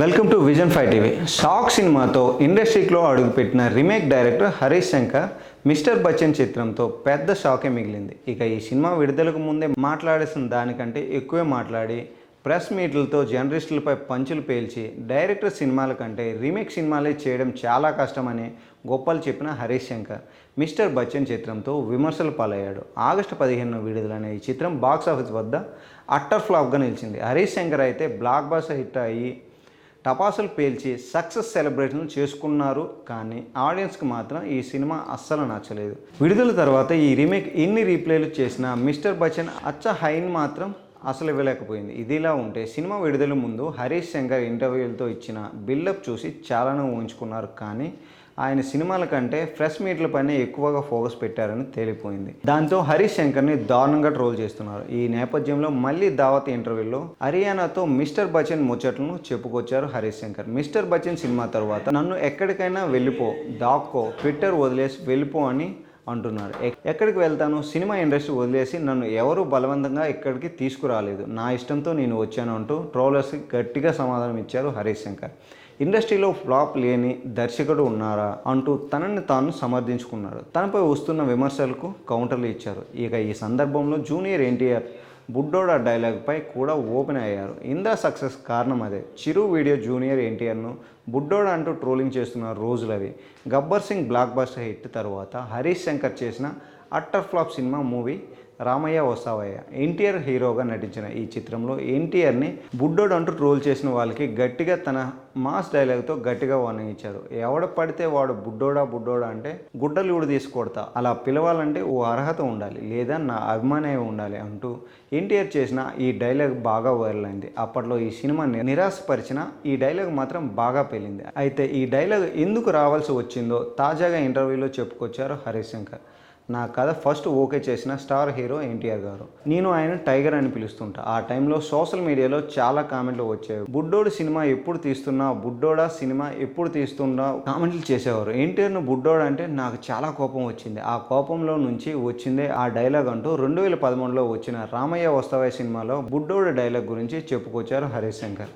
Welcome to vision five TV shock సినిమాతో ఇండస్ట్రీలో అడుగుపెట్టిన remake director Harish Shankar mister Bachchan చిత్రంతో పెద్ద షాకే మిగిలింది. ఇక ఈ సినిమా విడుదలకు ముందే మాట్లాడేసిన దానికంటే ఎక్కువే మాట్లాడి ప్రెస్ మీట్లతో జర్నలిస్టులపై పంచులు పేల్చి డైరెక్టర్ సినిమాల కంటే రీమేక్ సినిమాలే చేయడం చాలా కష్టమని గొప్పలు చెప్పిన హరీష్ శంకర్ మిస్టర్ బచ్చన్ చిత్రంతో విమర్శలు పాలయ్యాడు. ఆగస్టు పదిహేను విడుదలైన ఈ చిత్రం బాక్స్ ఆఫీస్ వద్ద అట్టర్ ఫ్లాప్గా నిలిచింది. హరీష్ శంకర్ అయితే బ్లాక్ బాస్ హిట్ అయ్యి టపాసులు పేల్చి సక్సెస్ సెలబ్రేషన్ చేసుకున్నారు కానీ ఆడియన్స్కి మాత్రం ఈ సినిమా అస్సలు నచ్చలేదు. విడుదల తర్వాత ఈ రీమేక్ ఎన్ని రీప్లేలు చేసినా మిస్టర్ బచ్చన్ అచ్చ హైన్ మాత్రం అసలు ఇవ్వలేకపోయింది ఇదిలా ఉంటే సినిమా విడుదల ముందు హరీష్ శంకర్ ఇంటర్వ్యూలతో ఇచ్చిన బిల్డప్ చూసి చాలానే ఊహించుకున్నారు కానీ ఆయన సినిమాల కంటే ఫ్రెష్ మీట్లపైనే ఎక్కువగా ఫోకస్ పెట్టారని తేలిపోయింది. దాంతో హరీష్ శంకర్ని దారుణంగా ట్రోల్ చేస్తున్నారు. ఈ నేపథ్యంలో మళ్ళీ దావత్ ఇంటర్వ్యూలో హరియానాతో మిస్టర్ బచ్చన్ ముచ్చట్లను చెప్పుకొచ్చారు హరీష్ శంకర్. మిస్టర్ బచ్చన్ సినిమా తర్వాత నన్ను ఎక్కడికైనా వెళ్ళిపో దాక్కో ట్విట్టర్ వదిలేసి వెళ్ళిపో అని అంటున్నారు. ఎక్కడికి వెళ్తాను సినిమా ఇండస్ట్రీ వదిలేసి నన్ను ఎవరు బలవంతంగా ఇక్కడికి తీసుకురాలేదు. నా ఇష్టంతో నేను వచ్చాను అంటూ ట్రోలర్స్కి గట్టిగా సమాధానం ఇచ్చారు హరీష్ శంకర్. ఇండస్ట్రీలో ఫ్లాప్ లేని దర్శకుడు ఉన్నారా అంటూ తనని తాను సమర్థించుకున్నాడు తనపై వస్తున్న విమర్శలకు కౌంటర్లు ఇచ్చారు. ఇక ఈ సందర్భంలో జూనియర్ ఎన్టీఆర్ బుడ్డోడా డైలాగ్పై కూడా ఓపెన్ అయ్యారు. ఇంద్ర సక్సెస్ కారణం అదే. చిరు వీడియో జూనియర్ ఎన్టీఆర్ను బుడ్డోడా అంటూ ట్రోలింగ్ చేస్తున్న రోజులవి. Gabbar Singh blockbuster hit తర్వాత హరీష్ శంకర్ చేసిన అట్టర్ ఫ్లాప్ సినిమా మూవీ రామయ్య వస్తావయ్య ఎన్టీఆర్ హీరోగా నటించిన ఈ చిత్రంలో ఎన్టీఆర్ని బుడ్డోడు అంటూ ట్రోల్ చేసిన వాళ్ళకి గట్టిగా తన మాస్ డైలాగ్తో గట్టిగా వార్నింగ్ ఇచ్చారు. ఎవడ పడితే వాడు బుడ్డోడా బుడ్డోడా అంటే గుడ్డలు కూడా తీసుకొడతా అలా పిలవాలంటే ఓ అర్హత ఉండాలి లేదా నా అభిమానే ఉండాలి అంటూ ఎన్టీఆర్ చేసిన ఈ డైలాగ్ బాగా వైరల్ అయింది. అప్పట్లో ఈ సినిమా నిరాశపరిచిన ఈ డైలాగ్ మాత్రం బాగా పేలింది. అయితే ఈ డైలాగ్ ఎందుకు రావాల్సి వచ్చిందో తాజాగా ఇంటర్వ్యూలో చెప్పుకొచ్చారు హరిశంకర్. నా కథ ఫస్ట్ ఓకే చేసిన స్టార్ హీరో ఎన్టీఆర్ గారు. నేను ఆయన టైగర్ అని పిలుస్తుంటా. ఆ టైంలో సోషల్ మీడియాలో చాలా కామెంట్లు వచ్చాయి బుడ్డోడు సినిమా ఎప్పుడు తీస్తున్నా బుడ్డోడా సినిమా ఎప్పుడు తీస్తున్నా కామెంట్లు చేసేవారు. ఎన్టీఆర్ను బుడ్డోడు అంటే నాకు చాలా కోపం వచ్చింది. ఆ కోపంలో నుంచి వచ్చిందే ఆ డైలాగ్ అంటూ రెండు వేల పదమూడులో వచ్చిన రామయ్య వస్తావయ్య సినిమాలో బుడ్డోడు డైలాగ్ గురించి చెప్పుకొచ్చారు హరీష్ శంకర్